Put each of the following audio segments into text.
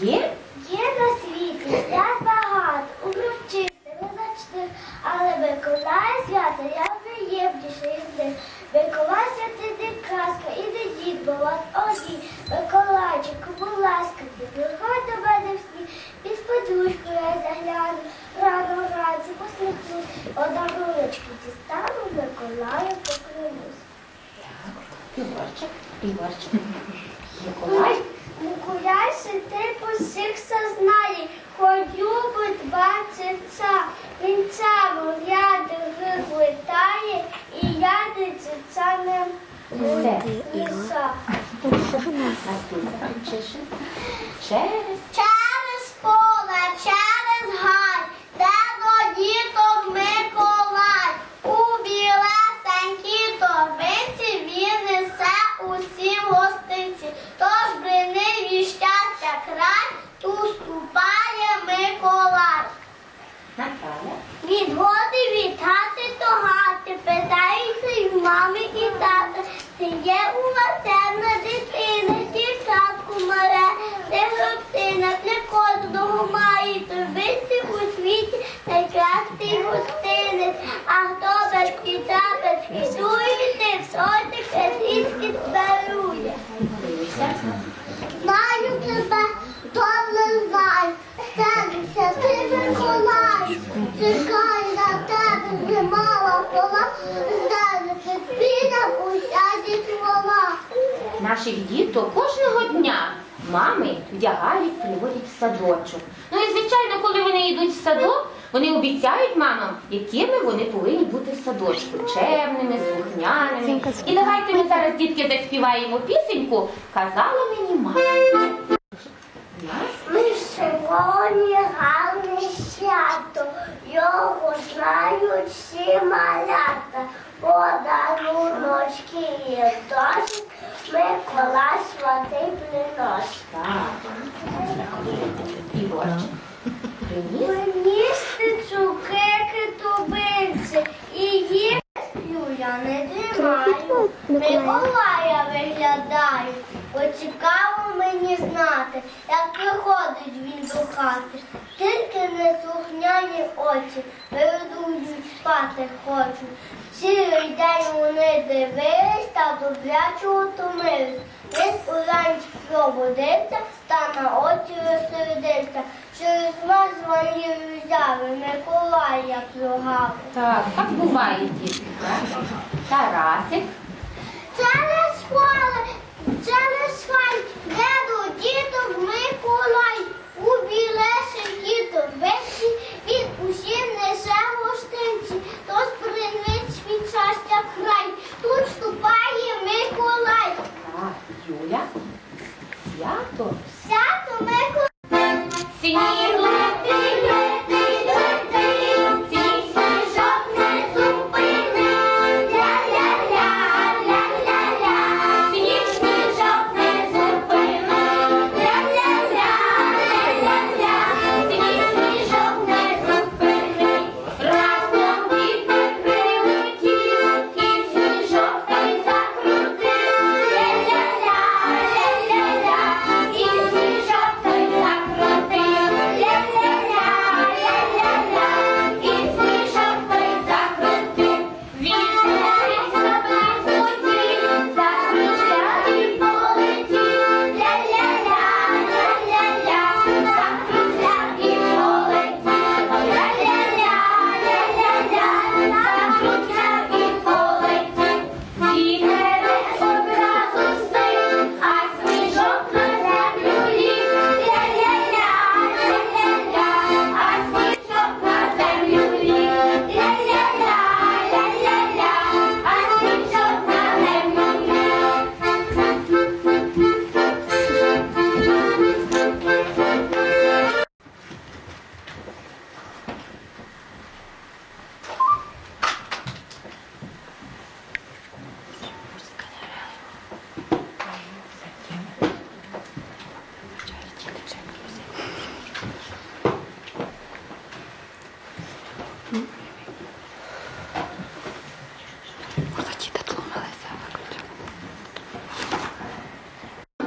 Є? Є на світі свят багато, урочистих, визначних, але Миколая свята я приємніший з них. Миколай святий казка, і не дід Бога одній. Миколайчику, будь ласка, ти приходь до мене в сні, під подушку я загляну, рано вранці посміхнусь, подаруночки дістану, Миколаю поклонюсь. Так, Ігорчик, Ігорчик. Миколай Миколай ти по всіх сознає, ходю би два цеца, вінця вов'яди виглитає, і яди цеца не. Через. Через мами і тата. ти є у вас темна дитина, дівчатку маре, де гостина, для кожного має торбиці у світі найкращий гостинець. А хто без батьки і ти в різки Наших діток кожного дня мами вдягають, приводять в садочок. Ну і звичайно, коли вони йдуть в садок, вони обіцяють мамам, якими вони повинні бути в садочку. Чемними, слухняними. І давайте ми зараз, дітки, заспіваємо пісеньку. Казала мені мама. Ми сьогодні гарне свято, його знають всі малята. Подаруночки є досить, Миколай святий приносить. так. Ігорчик. Приніс. Виністи цукерки тубинці і їх я не дрімаю. Миколая виглядаю, бо цікаво мені знати, як приходить він до хати. Тільки не слухняні очі, передують спати хочу. Цілий день вони дивились та добряче утомились. Він уранці пробудився, та на очі розсердився. Через вас звані взяли, Миколая плюгав. Так, так буває, так? Тарасик.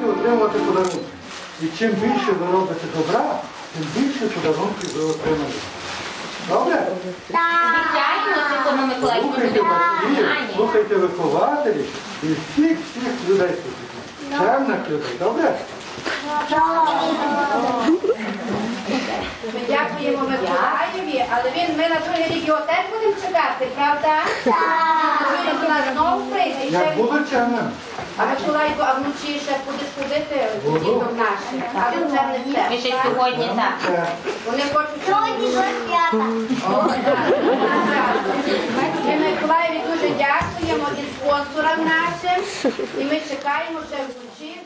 Отримувати подарунки. І чим більше ви робите добра, тим більше подарунків ви отримаєте. Добре? Слухайте батьків, слухайте вихователів і всіх всіх людей слухайте. Чемних людей, добре? Ми дякуємо Миколаєві, але він ми на другий рік його теж будемо чекати, правда? Він до нас знову прийде. Він- буду чемним. А Миколайко, а вночі ще будеш ходити діток нашим. А він вже не Ми це. ще сьогодні так. Вони хочуть Сьогодні вже п'ята. Ми Миколаєві дуже дякуємо і спонсорам нашим. І ми чекаємо ще вночі.